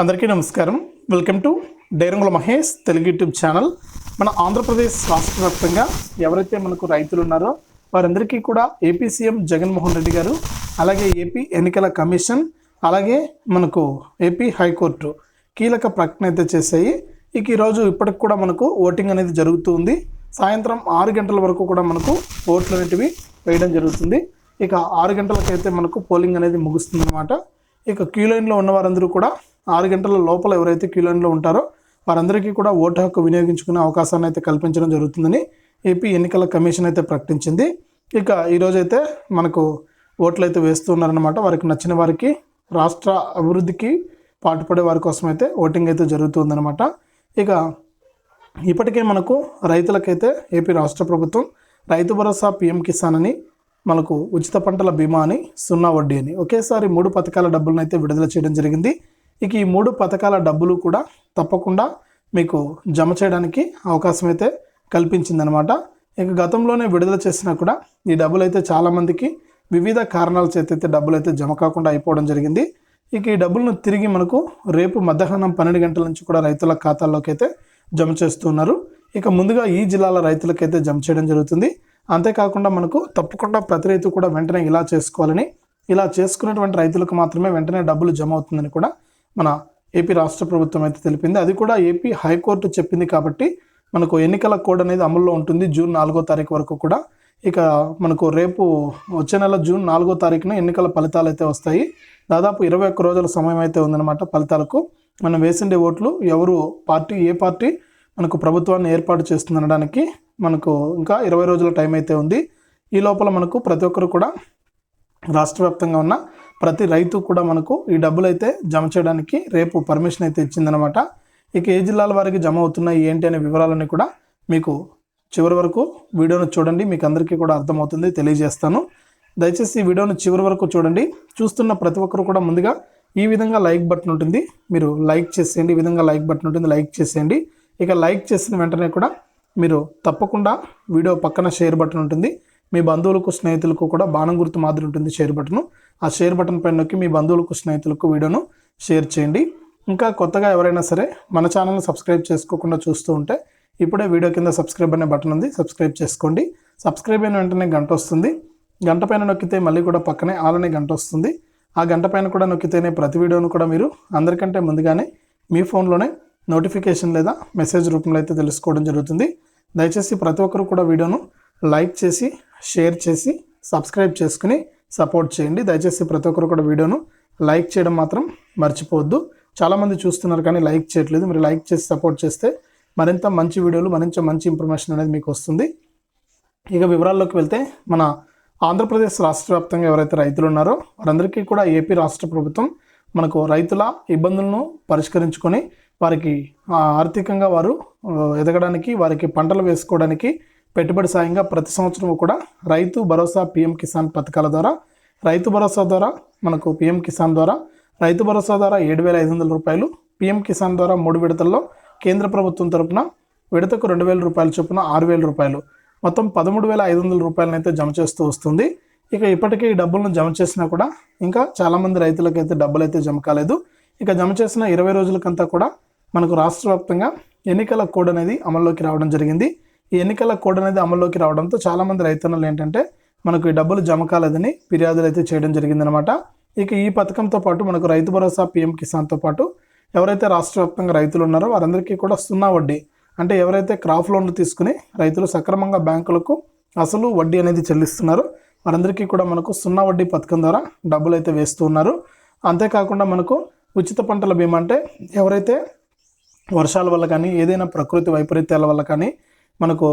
అందరికీ నమస్కారం. Welcome to Dairangula Mahesh Telugu YouTube channel. మన ఆంధ్రప్రదేశ్ రాష్ట్ర వ్యాప్తంగా ఎవరైతే మనకు రైతులు ఉన్నారో వారందరికీ కూడా ఏపీ సీఎం జగన్మోహన్ రెడ్డి గారు అలాగే ఏపీ ఎన్నికల కమిషన్ అలాగే మనకు ఏపీ హైకోర్టు కీలక ప్రకటన అయితే చేశాయి. ఇక ఈరోజు ఇప్పటికి కూడా మనకు ఓటింగ్ అనేది జరుగుతూ ఉంది. సాయంత్రం ఆరు గంటల వరకు కూడా మనకు ఓట్లు అనేటివి వేయడం జరుగుతుంది. ఇక ఆరు గంటలకైతే మనకు పోలింగ్ అనేది ముగుస్తుంది అనమాట ఇక క్యూ లైన్లో ఉన్న వారందరూ కూడా ఆరు గంటల లోపల ఎవరైతే క్యూలైన్లో ఉంటారో వారందరికీ కూడా ఓటు హక్కు వినియోగించుకునే అవకాశాన్ని అయితే కల్పించడం జరుగుతుందని ఏపీ ఎన్నికల కమిషన్ అయితే ప్రకటించింది. ఇక ఈరోజైతే మనకు ఓట్లు అయితే వేస్తున్నారనమాట వారికి నచ్చిన వారికి రాష్ట్ర అభివృద్ధికి పాటుపడే వారి కోసం అయితే ఓటింగ్ అయితే జరుగుతుందన్నమాట. ఇక ఇప్పటికే మనకు రైతులకైతే ఏపీ రాష్ట్ర ప్రభుత్వం రైతు భరోసా పిఎం కిసాన్ అని మనకు ఉచిత పంటల బీమా అని సున్నా వడ్డీ అని ఒకేసారి మూడు పథకాల డబ్బులను అయితే విడుదల చేయడం జరిగింది. ఇక ఈ మూడు పథకాల డబ్బులు కూడా తప్పకుండా మీకు జమ చేయడానికి అవకాశం అయితే కల్పించిందనమాట. ఇక గతంలోనే విడుదల చేసినా కూడా ఈ డబ్బులు అయితే చాలామందికి వివిధ కారణాల చేత అయితే డబ్బులు అయితే జమ కాకుండా అయిపోవడం జరిగింది. ఇక ఈ డబ్బులను తిరిగి మనకు రేపు మధ్యాహ్నం పన్నెండు గంటల నుంచి కూడా రైతుల ఖాతాల్లోకి అయితే జమ చేస్తున్నారు. ఇక ముందుగా ఈ జిల్లాల రైతులకైతే జమ చేయడం జరుగుతుంది. అంతేకాకుండా మనకు తప్పకుండా ప్రతి రైతు కూడా వెంటనే ఇలా చేసుకోవాలని ఇలా చేసుకున్నటువంటి రైతులకు మాత్రమే వెంటనే డబ్బులు జమ అవుతుందని కూడా మన ఏపీ రాష్ట్ర ప్రభుత్వం అయితే తెలిపింది. అది కూడా ఏపీ హైకోర్టు చెప్పింది కాబట్టి మనకు ఎన్నికల కోడ్ అనేది అమల్లో ఉంటుంది జూన్ నాలుగో తారీఖు వరకు కూడా. ఇక మనకు రేపు వచ్చే నెల జూన్ నాలుగో తారీఖున ఎన్నికల ఫలితాలు అయితే వస్తాయి. దాదాపు ఇరవై ఒక్క రోజుల సమయం అయితే ఉందన్నమాట ఫలితాలకు. మనం వేసిండే ఓట్లు ఎవరు పార్టీ ఏ పార్టీ మనకు ప్రభుత్వాన్ని ఏర్పాటు చేస్తుందనడానికి మనకు ఇంకా ఇరవై రోజుల టైం అయితే ఉంది. ఈ లోపల మనకు ప్రతి ఒక్కరు కూడా రాష్ట్ర వ్యాప్తంగా ఉన్న ప్రతి రైతు కూడా మనకు ఈ డబ్బులు అయితే జమ చేయడానికి రేపు పర్మిషన్ అయితే ఇచ్చిందనమాట ఇక ఏ జిల్లాల వారికి జమ అవుతున్నాయి ఏంటి అనే వివరాలన్నీ కూడా మీకు చివరి వరకు వీడియోను చూడండి మీకు అందరికీ కూడా అర్థమవుతుంది తెలియజేస్తాను. దయచేసి ఈ వీడియోను చివరి వరకు చూడండి. చూస్తున్న ప్రతి ఒక్కరు కూడా ముందుగా ఈ విధంగా లైక్ బటన్ ఉంటుంది. మీరు లైక్ చేసేయండి ఈ విధంగా లైక్ బటన్ ఉంటుంది లైక్ చేసేయండి. ఇక లైక్ చేసిన వెంటనే కూడా మీరు తప్పకుండా వీడియో పక్కన షేర్ బటన్ ఉంటుంది. మీ బంధువులకు స్నేహితులకు కూడా బాణం గుర్తు మాదిరి ఉంటుంది షేర్ బటన్ ఆ షేర్ బటన్ పైన నొక్కి మీ బంధువులకు స్నేహితులకు వీడియోను షేర్ చేయండి. ఇంకా కొత్తగా ఎవరైనా సరే మన ఛానల్ని సబ్స్క్రైబ్ చేసుకోకుండా చూస్తూ ఉంటే ఇప్పుడే వీడియో కింద సబ్స్క్రైబ్ అనే బటన్ ఉంది. సబ్స్క్రైబ్ చేసుకోండి. సబ్స్క్రైబ్ అయిన వెంటనే గంట వస్తుంది. గంట పైన నొక్కితే మళ్ళీ కూడా పక్కనే ఆలనే గంట వస్తుంది. ఆ గంట పైన కూడా నొక్కితేనే ప్రతి వీడియోను కూడా మీరు అందరికంటే ముందుగానే మీ ఫోన్లోనే నోటిఫికేషన్ లేదా మెసేజ్ రూపంలో అయితే తెలుసుకోవడం జరుగుతుంది. దయచేసి ప్రతి ఒక్కరు కూడా వీడియోను లైక్ చేసి షేర్ చేసి సబ్స్క్రైబ్ చేసుకుని సపోర్ట్ చేయండి. దయచేసి ప్రతి ఒక్కరు కూడా వీడియోను లైక్ చేయడం మాత్రం మర్చిపోవద్దు. చాలామంది చూస్తున్నారు కానీ లైక్ చేయట్లేదు. మీరు లైక్ చేసి సపోర్ట్ చేస్తే మరింత మంచి వీడియోలు మరింత మంచి ఇన్ఫర్మేషన్ అనేది మీకు వస్తుంది. ఇక వివరాల్లోకి వెళ్తే మన ఆంధ్రప్రదేశ్ రాష్ట్ర వ్యాప్తంగా ఎవరైతే రైతులు ఉన్నారో వారందరికీ కూడా ఏపీ రాష్ట్ర ప్రభుత్వం మనకు రైతుల ఇబ్బందులను పరిష్కరించుకొని వారికి ఆర్థికంగా వారు ఎదగడానికి వారికి పంటలు వేసుకోవడానికి పెట్టుబడి సాయంగా ప్రతి సంవత్సరం కూడా రైతు భరోసా పిఎం కిసాన్ పథకాల ద్వారా రైతు భరోసా ద్వారా మనకు పిఎం కిసాన్ ద్వారా రైతు భరోసా ద్వారా ఏడు వేల ఐదు వందల రూపాయలు పిఎం కిసాన్ ద్వారా మూడు విడతల్లో కేంద్ర ప్రభుత్వం తరపున విడతకు రెండు వేల రూపాయల చొప్పున ఆరు వేల రూపాయలు. మొత్తం పదమూడు వేల ఐదు వందల రూపాయలనైతే జమ చేస్తూ వస్తుంది. ఇక ఇప్పటికే ఈ డబ్బులను జమ చేసినా కూడా ఇంకా చాలామంది రైతులకైతే డబ్బులు అయితే జమ కాలేదు. ఇక జమ చేసిన ఇరవై రోజులకంతా కూడా మనకు రాష్ట్ర వ్యాప్తంగా ఎన్నికల కోడ్ అనేది అమల్లోకి రావడం జరిగింది. ఈ ఎన్నికల కోడ్ అనేది అమల్లోకి రావడంతో చాలామంది రైతన్నలు ఏంటంటే మనకు ఈ డబ్బులు జమ కాలేదని ఫిర్యాదులు అయితే చేయడం జరిగిందనమాట ఇక ఈ పథకంతో పాటు మనకు రైతు భరోసా పిఎం కిసాన్తో పాటు ఎవరైతే రాష్ట్ర వ్యాప్తంగా రైతులు ఉన్నారో వారందరికీ కూడా సున్నా వడ్డీ అంటే ఎవరైతే క్రాప్ లోన్లు తీసుకుని రైతులు సక్రమంగా బ్యాంకులకు అసలు వడ్డీ అనేది చెల్లిస్తున్నారో వారందరికీ కూడా మనకు సున్నా వడ్డీ పథకం ద్వారా డబ్బులు అయితే వేస్తూ ఉన్నారు. అంతేకాకుండా మనకు ఉచిత పంటల బీమా అంటే ఎవరైతే వర్షాల వల్ల కానీ ఏదైనా ప్రకృతి వైపరీత్యాల వల్ల కానీ మనకు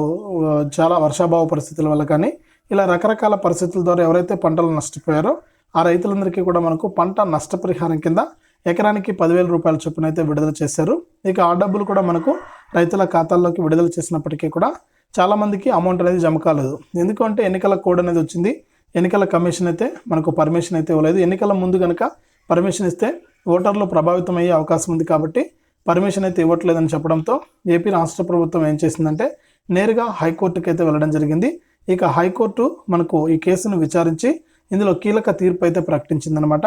చాలా వర్షాభావ పరిస్థితుల వల్ల కానీ ఇలా రకరకాల పరిస్థితుల ద్వారా ఎవరైతే పంటలు నష్టపోయారో ఆ రైతులందరికీ కూడా మనకు పంట నష్టపరిహారం కింద ఎకరానికి పదివేల రూపాయల చొప్పున అయితే విడుదల చేశారు. ఇక ఆ డబ్బులు కూడా మనకు రైతుల ఖాతాల్లోకి విడుదల చేసినప్పటికీ కూడా చాలామందికి అమౌంట్ అనేది జమ కాలేదు. ఎందుకంటే ఎన్నికల కోడ్ అనేది వచ్చింది. ఎన్నికల కమిషన్ అయితే మనకు పర్మిషన్ అయితే ఇవ్వలేదు. ఎన్నికల ముందు కనుక పర్మిషన్ ఇస్తే ఓటర్లు ప్రభావితం అయ్యే అవకాశం ఉంది కాబట్టి పర్మిషన్ అయితే ఇవ్వట్లేదని చెప్పడంతో ఏపీ రాష్ట్ర ప్రభుత్వం ఏం చేసిందంటే నేరుగా హైకోర్టుకి అయితే వెళ్ళడం జరిగింది. ఇక హైకోర్టు మనకు ఈ కేసును విచారించి ఇందులో కీలక తీర్పు అయితే ప్రకటించిందనమాట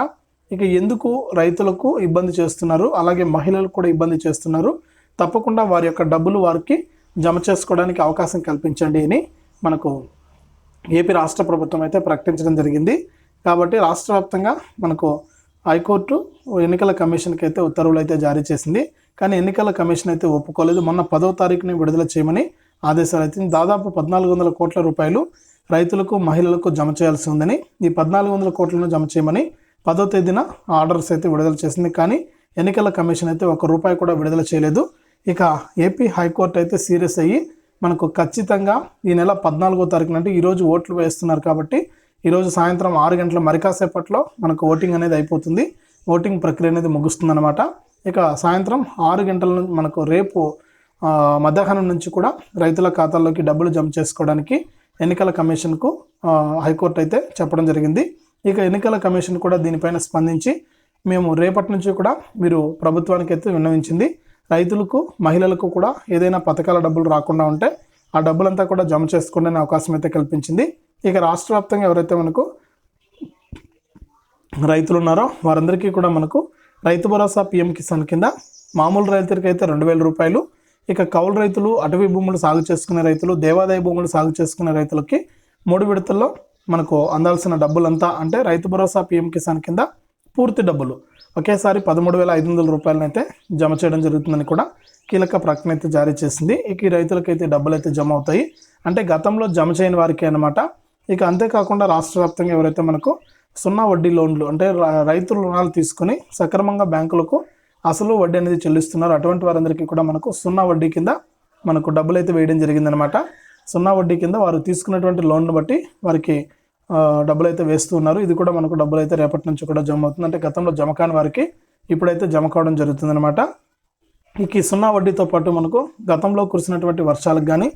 ఇక ఎందుకు రైతులకు ఇబ్బంది చేస్తున్నారు? అలాగే మహిళలకు కూడా ఇబ్బంది చేస్తున్నారు. తప్పకుండా వారి యొక్క డబ్బులు వారికి జమ చేసుకోవడానికి అవకాశం కల్పించండి అని మనకు ఏపీ రాష్ట్ర ప్రభుత్వం అయితే ప్రకటించడం జరిగింది. కాబట్టి రాష్ట్ర వ్యాప్తంగా మనకు హైకోర్టు ఎన్నికల కమిషన్కి అయితే ఉత్తర్వులు అయితే జారీ చేసింది. కానీ ఎన్నికల కమిషన్ అయితే ఒప్పుకోలేదు. మొన్న పదో తారీఖుని విడుదల చేయమని ఆదేశాలు అయితే దాదాపు పద్నాలుగు వందల కోట్ల రూపాయలు రైతులకు మహిళలకు జమ చేయాల్సి ఉందని ఈ పద్నాలుగు వందల కోట్లను జమ చేయమని పదో తేదీన ఆర్డర్స్ అయితే విడుదల చేసింది. కానీ ఎన్నికల కమిషన్ అయితే ఒక రూపాయి కూడా విడుదల చేయలేదు. ఇక ఏపీ హైకోర్టు అయితే సీరియస్ అయ్యి మనకు ఖచ్చితంగా ఈ నెల పద్నాలుగో తారీఖున అంటే ఈరోజు ఓట్లు వేస్తున్నారు కాబట్టి ఈరోజు సాయంత్రం ఆరు గంటల మరికాసేపట్లో మనకు ఓటింగ్ అనేది అయిపోతుంది. ఓటింగ్ ప్రక్రియ అనేది ముగుస్తుందన్నమాట. ఇక సాయంత్రం ఆరు గంటల నుంచి మనకు రేపు మధ్యాహ్నం నుంచి కూడా రైతుల ఖాతాల్లోకి డబ్బులు జమ చేసుకోవడానికి ఎన్నికల కమిషన్కు హైకోర్టు అయితే చెప్పడం జరిగింది. ఇక ఎన్నికల కమిషన్ కూడా దీనిపైన స్పందించి మేము రేపటి నుంచి కూడా మీరు ప్రభుత్వానికి అయితే విన్నవించింది. రైతులకు మహిళలకు కూడా ఏదైనా పథకాల డబ్బులు రాకుండా ఉంటే ఆ డబ్బులంతా కూడా జమ చేసుకునే అవకాశం అయితే కల్పించింది. ఇక రాష్ట్ర వ్యాప్తంగా ఎవరైతే మనకు రైతులు ఉన్నారో వారందరికీ కూడా మనకు రైతు భరోసా పిఎం కిసాన్ కింద మామూలు రైతులకి అయితే రెండు వేల రూపాయలు ఇక కౌలు రైతులు అటవీ భూములు సాగు చేసుకునే రైతులు దేవాదాయ భూములు సాగు చేసుకునే రైతులకి మూడు విడతల్లో మనకు అందాల్సిన డబ్బులంతా అంటే రైతు భరోసా పిఎం కిసాన్ కింద పూర్తి డబ్బులు. ఒకేసారి పదమూడు వేల ఐదు వందల రూపాయలనైతే జమ చేయడం జరుగుతుందని కూడా కీలక ప్రకటన అయితే జారీ చేసింది. ఇక ఈ రైతులకైతే డబ్బులు అయితే జమ అవుతాయి. అంటే గతంలో జమ చేయని వారికి అనమాట ఇక అంతేకాకుండా రాష్ట్ర వ్యాప్తంగా ఎవరైతే మనకు సున్నా వడ్డీ లోన్లు అంటే రైతులు రుణాలు తీసుకొని సక్రమంగా బ్యాంకులకు అసలు వడ్డీ అనేది చెల్లిస్తున్నారు. అటువంటి వారందరికీ కూడా మనకు సున్నా వడ్డీ కింద మనకు డబ్బులు అయితే వేయడం జరిగిందనమాట సున్నా వడ్డీ కింద వారు తీసుకున్నటువంటి లోన్ను బట్టి వారికి డబ్బులు అయితే వేస్తూ ఉన్నారు. ఇది కూడా మనకు డబ్బులు అయితే రేపటి నుంచి కూడా జమ అవుతుంది. అంటే గతంలో జమ కాని వారికి ఇప్పుడైతే జమ కావడం జరుగుతుందనమాట ఇక ఈ సున్నా వడ్డీతో పాటు మనకు గతంలో కురిసినటువంటి వర్షాలకు కానీ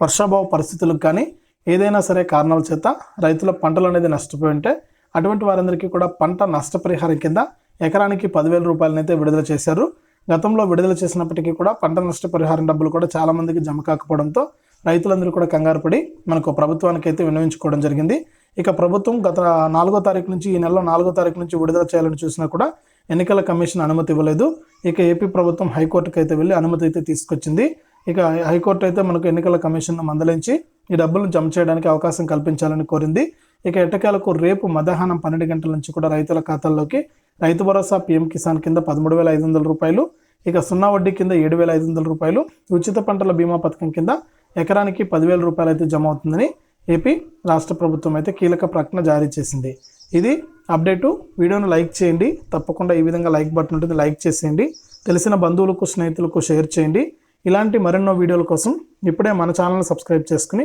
వర్షాభావ పరిస్థితులకు కానీ ఏదైనా సరే కారణాల చేత రైతుల పంటలు అనేది నష్టపోయి ఉంటే అటువంటి వారందరికీ కూడా పంట నష్టపరిహారం కింద ఎకరానికి పదివేల రూపాయలనైతే విడుదల చేశారు. గతంలో విడుదల చేసినప్పటికీ కూడా పంట నష్టపరిహారం డబ్బులు కూడా చాలామందికి జమ కాకపోవడంతో రైతులందరూ కూడా కంగారు పడి మనకు ప్రభుత్వానికి అయితే వినియోగించుకోవడం జరిగింది. ఇక ప్రభుత్వం గత నాలుగో తారీఖు నుంచి ఈ నెలలో నాలుగో తారీఖు నుంచి విడుదల చేయాలని చూసినా కూడా ఎన్నికల కమిషన్ అనుమతి ఇవ్వలేదు. ఇక ఏపీ ప్రభుత్వం హైకోర్టుకి అయితే వెళ్ళి అనుమతి అయితే తీసుకొచ్చింది. ఇక హైకోర్టు అయితే మనకు ఎన్నికల కమిషన్ను మందలించి ఈ డబ్బులను జమ చేయడానికి అవకాశం కల్పించాలని కోరింది. ఇక ఎటకాలకు రేపు మధ్యాహ్నం పన్నెండు గంటల నుంచి కూడా రైతుల ఖాతాల్లోకి రైతు భరోసా పీఎం కిసాన్ కింద పదమూడు వేల ఐదు వందల రూపాయలు ఇక సున్నా వడ్డీ కింద ఏడు వేల ఐదు వందల రూపాయలు ఉచిత పంటల బీమా పథకం కింద ఎకరానికి పదివేల రూపాయలు అయితే జమ అవుతుందని ఏపీ రాష్ట్ర ప్రభుత్వం అయితే కీలక ప్రకటన జారీ చేసింది. ఇది అప్డేటు. వీడియోను లైక్ చేయండి. తప్పకుండా ఈ విధంగా లైక్ బటన్ ఉంటుంది. లైక్ చేసేయండి. తెలిసిన బంధువులకు స్నేహితులకు షేర్ చేయండి. ఇలాంటి మరెన్నో వీడియోల కోసం ఇప్పుడే మన ఛానల్ సబ్స్క్రైబ్ చేసుకుని